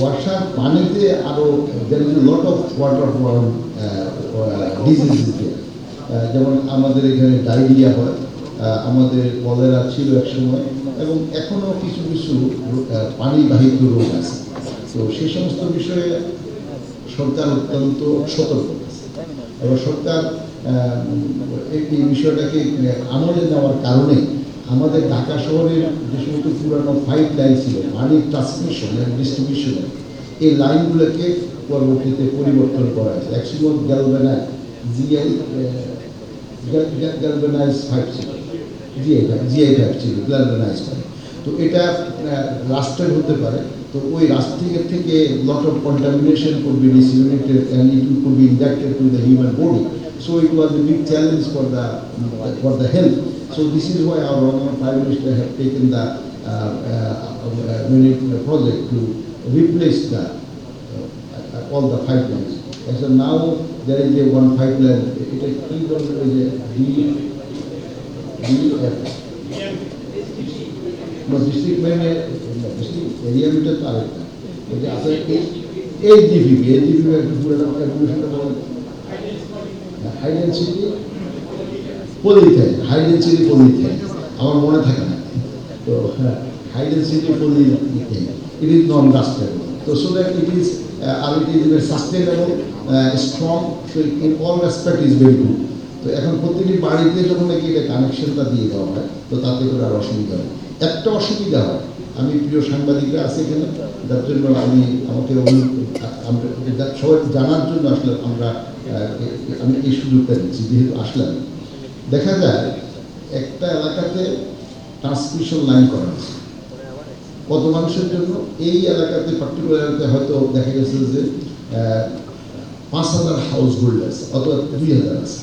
ওয়াসার পানিতে is lot of water disease যেমন আমাদের এখানে ডায়রিয়া হয় আহ, আমাদের কলেরা ছিল এক সময় এবং এখনও কিছু কিছু আহ, পানিবাহিত রোগ আছে। তো সেই সমস্ত বিষয়ে সরকার অত্যন্ত সতর্ক। এবং সরকার এই বিষয়টাকে আমলে নেওয়ার কারণে আমাদের ঢাকা শহরের যে সমস্ত পুরানো পাইপ লাইন ছিল পানির ট্রান্সমিশন এবং ডিস্ট্রিবিউশন এই লাইনগুলোকে পরবর্তীতে পরিবর্তন করা হয়েছে। অ্যাক্সিমন গ্যালভেনাইজ জিআই গ্যালভেনাইজ পাইপ ছিল। জিআই জিআই পাইপ ছিল গ্যালভেনাইজ পাইপ তো এটা রাষ্ট্রের হতে পারে। তো ওই রাষ্ট্রের থেকে lot of contamination be disseminated and it could be injected to the human body. So it was a big challenge for the for the health. So this is why our Honourable Prime Minister have taken the uh, uh, uh, project to replace the uh, all the pipelines. And so now there is a one pipeline. It is called kilometers. D D F. No, district में district area meter. तो आएगा। मुझे आशा है कि AGB AGB में पूरा আমার মনে থাকে না। তো high density polythene it is non dustable তো so that it is R it is sustainable strong in all respect is very good তো এখন প্রতিটি বাড়িতে যখন নাকি এটা কানেকশনটা দিয়ে দেওয়া হয়, তো তাতে করে আর অসুবিধা হয় একটা অসুবিধা হয় আমি প্রিয় সাংবাদিকরা আছে এখানে। যার জন্য আমি আমাকে সবাই জানার জন্য আসলে আমরা আমি এই সুযোগটা দিচ্ছি, যেহেতু আসলাম। দেখা যায়, একটা এলাকাতে ট্রান্সমিশন লাইন করা হয়েছে। কত মানুষের জন্য? এই এলাকাতে পার্টিকুলার এলাকাতে হয়তো দেখা গেছে যে পাঁচ হাজার হাউস হোল্ড আছে, অথবা দুই হাজার আছে।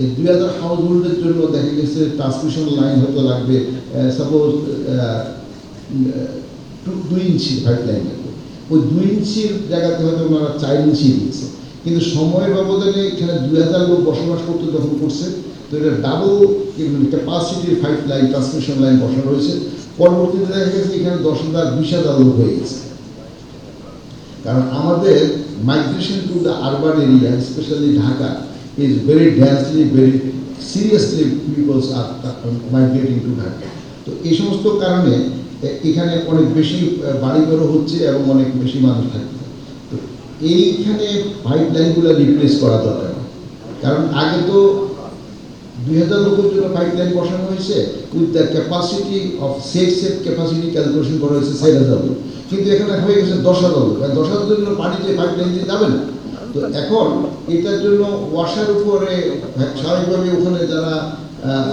এই দুই হাজার হাউস হোল্ডের জন্য দেখা গেছে ট্রান্সমিশন লাইন হয়তো লাগবে সাপোজ দুই ইঞ্চি পাইপ লাইন ওই দুই ইঞ্চির জায়গাতে হয়তো ওনারা চার ইঞ্চি দিয়েছে। কিন্তু সময়ের ব্যবধানে এখানে দুই হাজার লোক বসবাস করতে যখন করছে, তো এটা ডাবল ক্যাপাসিটির পাইপ লাইন ট্রান্সমিশন লাইন বসানো রয়েছে পরবর্তীতে দেখা গেছে এখানে দশ হাজার, বিশ হাজার লোক হয়ে গেছে। কারণ আমাদের migration to the urban area specially Dhaka is very densely very seriously peoples are migrating to Dhaka তো এই সমস্ত কারণে এখানে অনেক বেশি বাড়ি বাড়িঘরও হচ্ছে এবং অনেক বেশি মানুষ থাকছে তো এইখানে পাইপ লাইনগুলো রিপ্লেস করা দরকার। কারণ আগে তো দুই হাজার লোকের জন্য পাইপ লাইন বসানো হয়েছে with the capacity of set set capacity calculation করা হয়েছে চার হাজার লোক। কিন্তু এখানে হয়ে গেছে দশ হাজার লোক। আর দশ হাজার জন্য পানি যে পাইপ লাইন দিয়ে যাবে না তো এখন এটার জন্য ওয়াশার উপরে স্বাভাবিকভাবে ওখানে যারা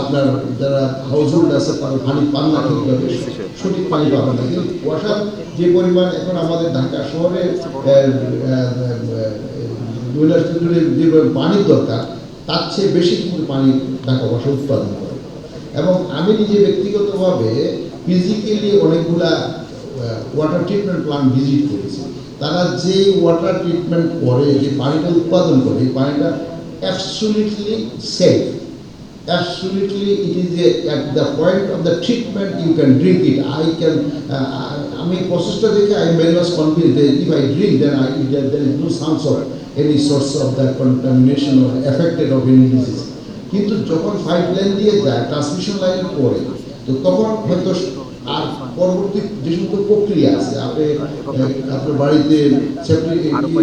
আপনার যারা হাউস হোল্ড আছে, তারা পানি পান না ঠিকভাবে। সঠিক পানি পাবে না। কিন্তু ওয়াশার যে পরিমাণ এখন আমাদের ঢাকা শহরে দৈলাসপুরে যে পানির দরকার, তার চেয়ে বেশি কিন্তু পানি ঢাকা ওয়াশা উৎপাদন করে। এবং আমি নিজে ব্যক্তিগতভাবে ফিজিক্যালি অনেকগুলা ওয়াটার ট্রিটমেন্ট প্লান্ট ভিজিট করেছি। তারা যে ওয়াটার ট্রিটমেন্ট করে, যে পানিটা উৎপাদন করে পানিটা absolutely safe absolutely it is a, at the point of the treatment you can drink it i can uh, আমি প্রসেসটা দেখে I very much convince that if i drink then i there, there is no chance of any source of that contamination or affected of any disease কিন্তু যখন pipe line দিয়ে যায় transmission লাইনের পরে তো তখন হয়তো আর পরবর্তী যে সমস্ত প্রক্রিয়া আছে আপনি আপনার বাড়িতে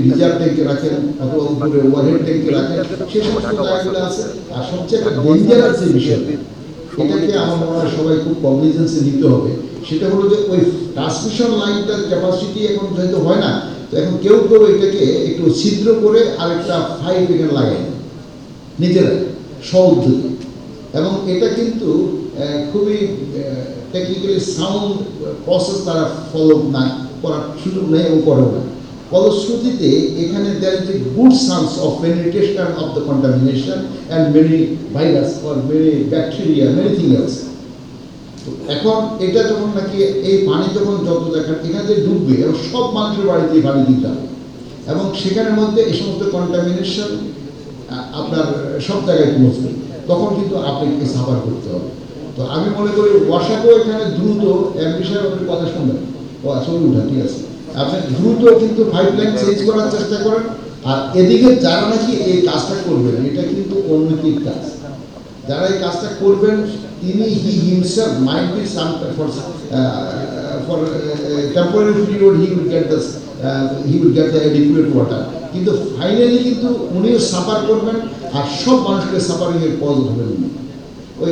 রিজার্ভ ট্যাঙ্কে রাখেন অথবা উপরে ট্যাঙ্কে রাখেন? সে সমস্ত আছে। আর সবচেয়ে একটা আমার মনে হয় সবাই খুব কগনিজেন্সে নিতে হবে। সেটা হলো যে ওই ট্রান্সমিশন লাইনটার ক্যাপাসিটি এখন হয় না, তো এখন কেউ কেউ এটাকে একটু ছিদ্র করে আরেকটা পাইপ এখানে লাগাই দেয়। নিজেরা সউদ্যোগে এবং এটা কিন্তু খুবই টেকনিক্যালি সাউন্ড প্রসেস তারা ফলো না করার সুযোগ নেই এবং করে না ফলশ্রুতিতে এখানে there a good chance of penetration of the contamination and many virus or many bacteria many thing else তো এখন এটা যখন নাকি এই পানি যখন যত দেখা এখানে যে ডুববে, এবং সব মানুষের বাড়িতে পানি দিতে হবে। এবং সেখানের মধ্যে এই সমস্ত কন্টামিনেশন আপনার সব জায়গায় পৌঁছবে। তখন কিন্তু আপনাকে সাফার করতে হবে। তো আমি মনে করি ওয়াসাকেও এখানে দ্রুত এক বিষয়ে ওদের কথা শুনবেন। ও আচ্ছা উঠা, ঠিক আছে। আপনি দ্রুত কিন্তু পাইপ লাইন চেঞ্জ করার চেষ্টা করেন, আর এদিকে যারা নাকি এই কাজটা করবেন, এটা কিন্তু অনৈতিক কাজ। যারা এই কাজটা করবেন, তিনি he himself mind be some for for temporary period he will get the he will get the adequate water কিন্তু ফাইনালি কিন্তু উনিও সাফার করবেন, আর সব মানুষকে সাফারিংয়ের পথ ধরবেন ওই